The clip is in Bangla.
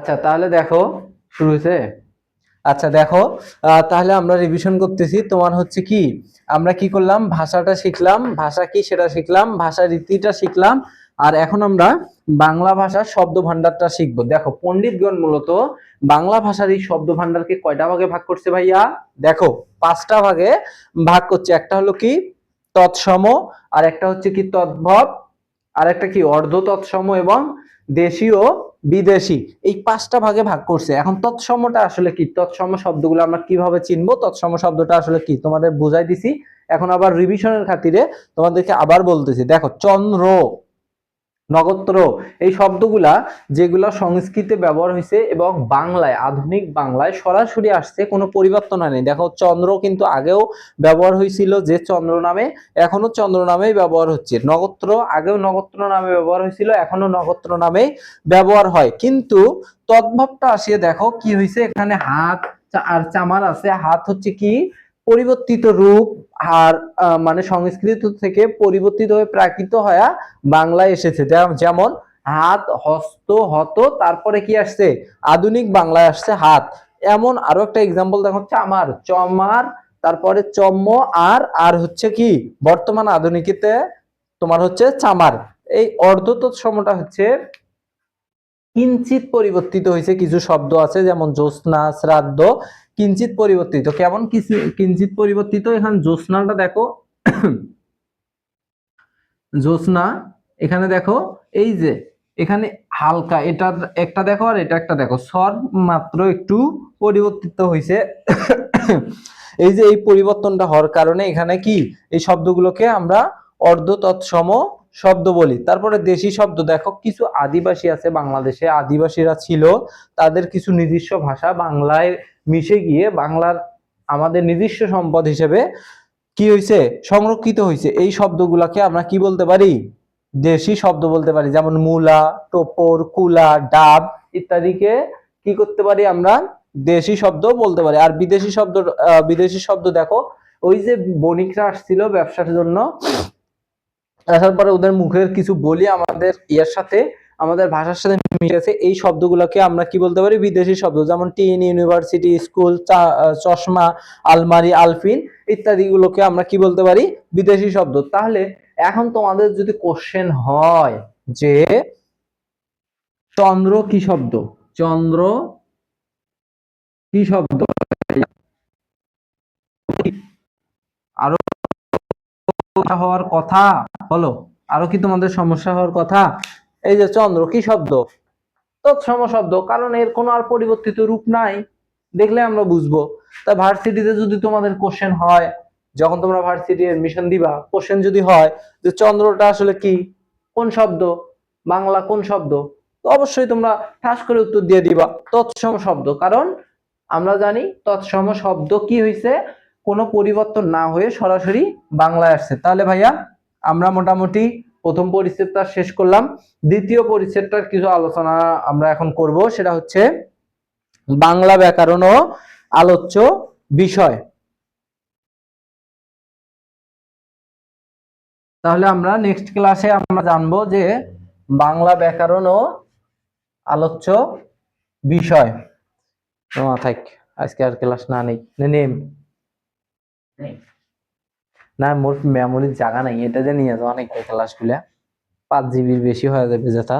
আচ্ছা তাহলে দেখো, শুরু হয়েছে? আচ্ছা দেখো তাহলে আমরা রিভিশন করতেছি। তোমার হচ্ছে কি? আমরা কি করলাম? ভাষাটা শিখলাম। ভাষা কি সেটা শিখলাম। ভাষা রীতিটা শিখলাম। আর এখন আমরা বাংলা ভাষার শব্দ ভান্ডারটা শিখব। দেখো, পণ্ডিতগণ মূলত বাংলা ভাষার এই শব্দ ভান্ডারকে কয়টা ভাগে ভাগ করছে ভাইয়া? দেখো, পাঁচটা ভাগে ভাগ করছে। একটা হলো কি? তৎসম, আর একটা হচ্ছে কি? তদ্ভব। আর একটা কি অর্ধ তৎসম এবং দেশীয় বিদেশি। এই পাঁচটা ভাগে ভাগ করছে। এখন তৎসমটা আসলে কি? তৎসম শব্দগুলো আমরা কীভাবে চিনব? তৎসম শব্দটা আসলে কি? তোমাদের বুঝাই দিছি। এখন আবার রিভিশনের খাতিরে তোমাদেরকে আবার বলতেছি। দেখো, চন্দ্র। নগত্র এই শব্দগুলা যেগুলা সংস্কৃতে ব্যবহার হয়েছে এবং বাংলায়, আধুনিক বাংলায় সরাসরি আসছে, কোনো পরিবর্তন হয়নি। দেখো, চন্দ্র কিন্তু আগেও ব্যবহার হয়েছিল যে চন্দ্র নামে, এখনও চন্দ্র নামেই ব্যবহার হচ্ছে। নগত্র আগেও নগত্র নামে ব্যবহার হয়েছিল এখনও নগত্র নামেই ব্যবহার হয়। কিন্তু তদ্ভবটা আসিয়ে দেখো, কি হয়েছে এখানে হাত আর চামার আছে। হাত হচ্ছে কি? পরিবর্তিত রূপ আর মানে সংস্কৃত থেকে পরিবর্তিত হয়ে প্রাকৃত হয়ে বাংলায় এসেছে। যেমন হাত, হস্ত, হত, তারপরে কি আসছে? আধুনিক বাংলায় আসছে হাত। এমন আরও একটা এক্সাম্পল দেখো চামার চমার, তারপরে চম্ম, আর আর হচ্ছে কি? বর্তমান আধুনিকিতে তোমার হচ্ছে চামার। এই অর্ধ তৎসমটা হচ্ছে কিঞ্চিত পরিবর্তিত হয়েছে কিছু শব্দ আছে, যেমন জ্যোৎস্না, শ্রাদ্ধ কিঞ্চিত পরিবর্তিত। কেমন কিঞ্চিত পরিবর্তিত? এখানে জ্যোৎস্নাটা দেখো। জ্যোৎস্না, এখানে দেখো, এই যে, এখানে হালকা, এটা একটা দেখো আর এটা একটা দেখো। স্বর মাত্র একটু পরিবর্তিত হয়েছে। এই যে এই পরিবর্তনটা হওয়ার কারণে এখানে কি? এই শব্দগুলোকে আমরা অর্ধ তৎসম শব্দ বলি। তারপরে দেশি শব্দ, দেখো কিছু আদিবাসী আছে বাংলাদেশে, আদিবাসীরা ছিল, তাদের কিছু নিজস্ব ভাষা বাংলায় মিশে গিয়ে বাংলার আমাদের নিজস্ব সম্পদ হিসেবে কি হয়েছে সংরক্ষিত হয়েছে এই শব্দগুলাকে আমরা কি বলতে পারি? দেশি শব্দ বলতে পারি, যেমন মূলা, টোপর, কুলা, ডাব ইত্যাদিকে কি করতে পারি আমরা? দেশি শব্দ বলতে পারি। আর বিদেশি শব্দ বিদেশি শব্দ দেখো, ওই যে বণিকরা আসছিল ব্যবসার জন্য আসার পরে ওদের মুখের কিছু বলি আমাদের ইয়ার সাথে, আমাদের ভাষার সাথে মিশে গেছে এই শব্দগুলোকে আমরা কি বলতে পারি? বিদেশি শব্দ, যেমন টিন, ইউনিভার্সিটি, স্কুল চশমা, আলমারি, আলফিন ইত্যাদি গুলোকে আমরা কি বলতে পারি? বিদেশি শব্দ। তাহলে এখন তোমাদের যদি কোশ্চেন হয় যে চন্দ্র কি শব্দ? চন্দ্র কি শব্দ? আরও হওয়ার কথা? বলো, আরও কি তোমাদের সমস্যা হওয়ার কথা? এই যে চন্দ্র, কি শব্দ? তৎসম শব্দ, কারণ এর কোনো আর পরিবর্তিত রূপ নাই। দেখলে আমরা বুঝব। তা ভার্সিটিতে যদি তোমাদের কোশ্চেন হয়, যখন তোমরা ভার্সিটি এডমিশন দিবা কোশ্চেন যদি হয় যে চন্দ্রটা আসলে কি? কোন শব্দ? বাংলা কোন শব্দ? তো অবশ্যই তোমরা ঠাস করে উত্তর দিয়ে দিবা, তৎসম শব্দ। কারণ আমরা জানি তৎসম শব্দ কি হয়েছে কোনো পরিবর্তন না হয়ে সরাসরি বাংলায় আসছে। তাহলে ভাইয়া, আমরা মোটামুটি প্রথম পরিচ্ছেদটা শেষ করলাম। দ্বিতীয় পরিচ্ছেদটার কিছু আলোচনা আমরা এখন করব। সেটা হচ্ছে বাংলা ব্যাকরণ ও আলোচ্য বিষয়। তাহলে আমরা নেক্সট ক্লাসে আমরা জানব যে বাংলা ব্যাকরণ ও আলোচ্য বিষয়। থাক, আজকে আর ক্লাস না নেই নেম না, মোর মেমোরির জায়গা নাই। এটা যে নিয়ে যাও, অনেক খেলা গুলা। পাঁচ জিবির বেশি হয়ে যাবে যেটা